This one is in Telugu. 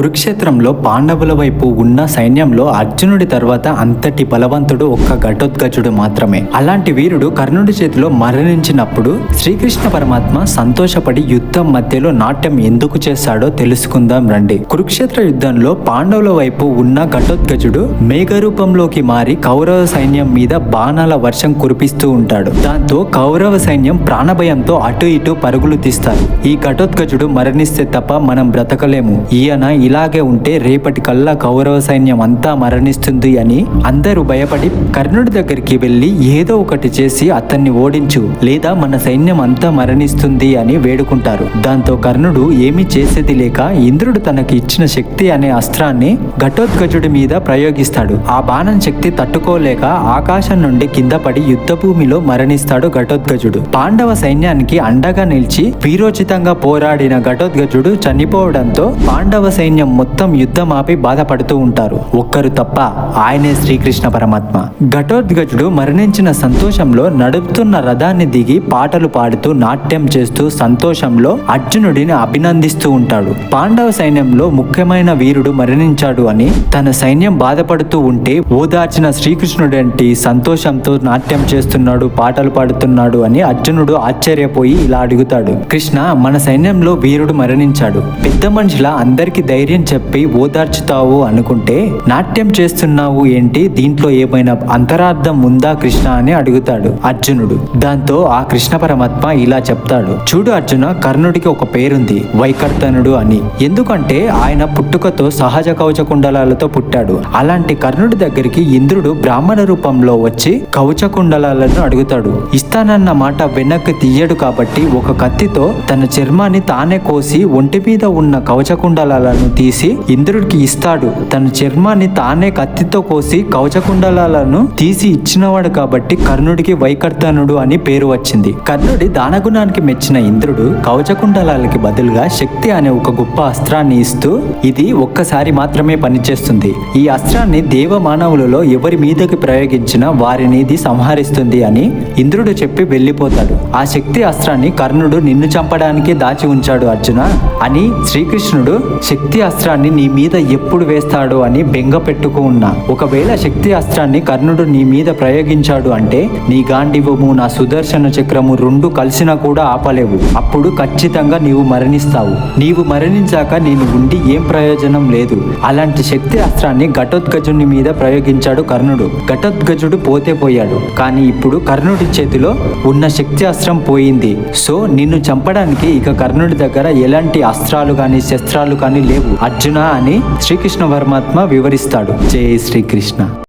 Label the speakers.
Speaker 1: కురుక్షేత్రంలో పాండవుల వైపు ఉన్న సైన్యంలో అర్జునుడి తర్వాత అంతటి బలవంతుడు ఒక్క ఘటోత్కచుడు మాత్రమే. అలాంటి వీరుడు కర్ణుడి చేతిలో మరణించినప్పుడు శ్రీకృష్ణ పరమాత్మ సంతోషపడి యుద్ధం మధ్యలో నాట్యం ఎందుకు చేశాడో తెలుసుకుందాం రండి. కురుక్షేత్ర యుద్ధంలో పాండవుల వైపు ఉన్న ఘటోత్కచుడు మేఘ రూపంలోకి మారి కౌరవ సైన్యం మీద బాణాల వర్షం కురిపిస్తూ ఉంటాడు. దాంతో కౌరవ సైన్యం ప్రాణభయంతో అటు ఇటు పరుగులు తీస్తారు. ఈ ఘటోత్కచుడు మరణిస్తే తప్ప మనం బ్రతకలేము. ఈయన ఇలాగే ఉంటే రేపటి కల్లా కౌరవ సైన్యం అంతా మరణిస్తుంది అని అందరూ భయపడి కర్ణుడి దగ్గరికి వెళ్ళి ఏదో ఒకటి చేసి అతన్ని ఓడించు లేదా మన సైన్యం అంతా మరణిస్తుంది అని వేడుకుంటారు. దాంతో కర్ణుడు ఏమీ చేసేది లేక ఇంద్రుడు తనకి ఇచ్చిన శక్తి అనే అస్త్రాన్ని ఘటోత్కచుడి మీద ప్రయోగిస్తాడు. ఆ బాణం శక్తి తట్టుకోలేక ఆకాశం నుండి కింద పడి యుద్ధ భూమిలో మరణిస్తాడు ఘటోత్కచుడు. పాండవ సైన్యానికి అండగా నిలిచి వీరోచితంగా పోరాడిన ఘటోత్కచుడు చనిపోవడంతో పాండవ సైన్యం మొత్తం యుద్ధం ఆపి బాధపడుతూ ఉంటారు. ఒక్కరు తప్ప ఆయనే శ్రీకృష్ణ పరమాత్మ. ఘటోద్గజుడు మరణించిన సంతోషంలో నడుపుతున్న రథాన్ని దిగి పాటలు పాడుతూ నాట్యం చేస్తూ సంతోషంలో అర్జునుడిని అభినందిస్తూ ఉంటాడు. పాండవ సైన్యంలో ముఖ్యమైన వీరుడు మరణించాడు అని తన సైన్యం బాధపడుతూ ఉంటే ఓదార్చిన శ్రీకృష్ణుడంటి సంతోషంతో నాట్యం చేస్తున్నాడు పాటలు పాడుతున్నాడు అని అర్జునుడు ఆశ్చర్యపోయి ఇలా అడుగుతాడు. కృష్ణ మన సైన్యంలో వీరుడు మరణించాడు. పెద్ద మనిషిలా అందరికీ ధైర్యం ధైర్యం చెప్పి ఓదార్చుతావు అనుకుంటే నాట్యం చేస్తున్నావు ఏంటి? దీంట్లో ఏమైనా అంతరార్థం ఉందా కృష్ణ అని అడుగుతాడు అర్జునుడు. దాంతో ఆ కృష్ణ పరమాత్మ ఇలా చెప్తాడు. చూడు అర్జున కర్ణుడికి ఒక పేరుంది వైకర్తనుడు అని. ఎందుకంటే ఆయన పుట్టుకతో సహజ కవచ కుండలాలతో పుట్టాడు. అలాంటి కర్ణుడి దగ్గరికి ఇంద్రుడు బ్రాహ్మణ రూపంలో వచ్చి కవచ కుండలాలను అడుగుతాడు. ఇస్తానన్న మాట వెనక్కి తీయడు కాబట్టి ఒక కత్తితో తన చర్మాన్ని తానే కోసి ఒంటి మీద ఉన్న కవచ కుండలాలను తీసి ఇంద్రుడికి ఇస్తాడు. తన చర్మాన్ని తానే కత్తితో కోసి కవచకుండలాలను తీసి ఇచ్చినవాడు కాబట్టి కర్ణుడికి వైకర్తనుడు అని పేరు వచ్చింది. కర్ణుడి దానగుణానికి మెచ్చిన ఇంద్రుడు కవచకుండలాలకి బదులుగా శక్తి అనే ఒక గొప్ప అస్త్రాన్ని ఇస్తూ ఇది ఒక్కసారి మాత్రమే పనిచేస్తుంది. ఈ అస్త్రాన్ని దేవ మానవులలో ఎవరి మీదకి ప్రయోగించినా వారిని ఇది సంహరిస్తుంది అని ఇంద్రుడు చెప్పి వెళ్ళిపోతాడు. ఆ శక్తి అస్త్రాన్ని కర్ణుడు నిన్ను చంపడానికి దాచి ఉంచాడు అర్జున అని శ్రీకృష్ణుడు శక్తి అస్త్రాన్ని నీ మీద ఎప్పుడు వేస్తాడు అని బెంగ పెట్టుకు ఉన్నా. ఒకవేళ శక్తి అస్త్రాన్ని కర్ణుడు నీ మీద ప్రయోగించాడు అంటే నీ గాంధీవము నా సుదర్శన చక్రము రెండు కలిసినా కూడా ఆపలేవు. అప్పుడు ఖచ్చితంగా నీవు మరణిస్తావు. నీవు మరణించాక నేను ఉండి ఏం ప్రయోజనం లేదు. అలాంటి శక్తి అస్త్రాన్ని ఘటోత్కజుని మీద ప్రయోగించాడు కర్ణుడు. ఘటోత్కజుడు పోతే పోయాడు. కానీ ఇప్పుడు కర్ణుడి చేతిలో ఉన్న శక్తి అస్త్రం పోయింది. సో నిన్ను చంపడానికి ఇక కర్ణుడి దగ్గర ఎలాంటి అస్త్రాలు కానీ శస్త్రాలు కానీ లేవు. అర్జున అని శ్రీకృష్ణ పరమాత్మ వివరిస్తాడు. జై శ్రీకృష్ణ.